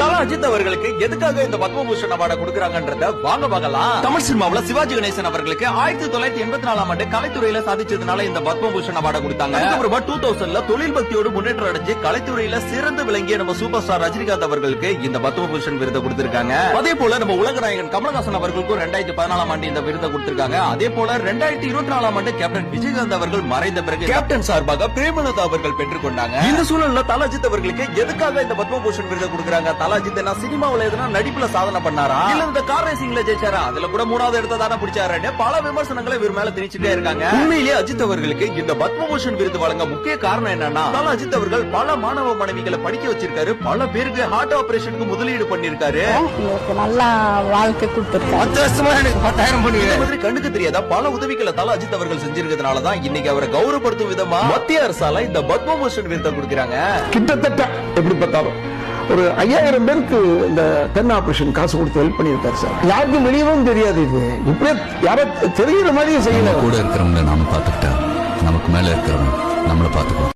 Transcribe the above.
தலா அஜித் அவர்களுக்கு எதுக்காக இந்த பத்மபூஷன் அவார்டை கொடுக்கறாங்கன்றத வாங்க பார்க்கலாம். தமிழ் சினிமாவுல சிவாஜி கணேசன் அவர்களுக்கு ஆயிரத்தி தொள்ளாயிரத்தி எண்பத்தி நாலாம் ஆண்டு கலைத்துறையில சாதிச்சதுனால இந்த பத்மபூஷன் அவார்டை கொடுத்தாங்க. அதுக்கப்புறமா டூ தௌசண்ட்ல தொழில் பக்தியோடு முன்னேற்றம் அடைஞ்சு கலைத்துறையில சிறந்து விளங்கிய நம்ம சூப்பர் ஸ்டார் ரஜினிகாந்த் அவர்களுக்கு இந்த பத்மபூஷன் விருதை கொடுத்திருக்காங்க. அதே போல நம்ம உலகநாயகன் கமலஹாசன் அவர்களுக்கும் ரெண்டாயிரத்தி பதினாலாம் ஆண்டு இந்த விருதை கொடுத்திருக்காங்க. அதே போல ரெண்டாயிரத்தி இருபத்தி நாலாம் ஆண்டு கேப்டன் விஜயகாந்த் அவர்கள் மறைந்த பிறகு கேப்டன் சார்பாக பிரேமலதா அவர்கள் பெற்றுக்கொண்டாங்க. இந்த சூழல்ல தலாஜித் அவர்களுக்கு எதுக்காக இந்த பத்மபூஷன் விருதை கொடுக்கறாங்க? தலாஜித் என்ன சினிமாவுல எதுனா நடிப்புல சாதனை பண்ணாரா? இல்ல இந்த கார் ரேசிங்ல ஜெயிச்சாரா? அதுல கூட மூணாவது இடத்த தானே பிடிச்சாரு பல விமர்சனங்களை இவர் மேல திணிச்சுட்டே இருக்காங்க. உண்மையிலேயே அஜித் அவர்களுக்கு இந்த பத்மபூஷன் விருது வழங்க முக்கிய காரணம் என்னன்னா அஜித் அவர்கள் பல மாணவ மாணவிகளை படிக்க வச்சிருக்காரு. பல பேருக்கு ஹார்ட் ஆபரேஷனுக்கு முதலீடு பண்ணிருக்காரு நல்லா வாழ்க்கை கொடுத்துருக்காரு. பத்து வருஷமா எனக்கு பத்தாயிரம் பண்ணி இந்த மாதிரி கண்ணுக்கு தெரியாத? பல உதவிகளை தல அஜித் அவர்கள் செஞ்சிருக்கிறதுனாலதான் இன்னைக்கு அவரை கௌரவப்படுத்தும் விதமா மத்திய அரசால இந்த பத்மபூஷன் விருதை கொடுக்கறாங்க. கிட்டத்தட்ட எப்படி பார்த்தாலும் ஒரு ஐயாயிரம் பேருக்கு இந்த கண் ஆபரேஷன் காசு கொடுத்து ஹெல்ப் பண்ணியிருக்காரு சார். யாருக்கும் வெளியவும் தெரியாது இது. இப்படியே யாரோ தெரிகிற மாதிரியும் செய்யல. கூட இருக்கிறவங்க நாம பார்த்துக்கிட்டா நமக்கு மேல இருக்கிறவங்க நம்மளை பார்த்துக்குவோம்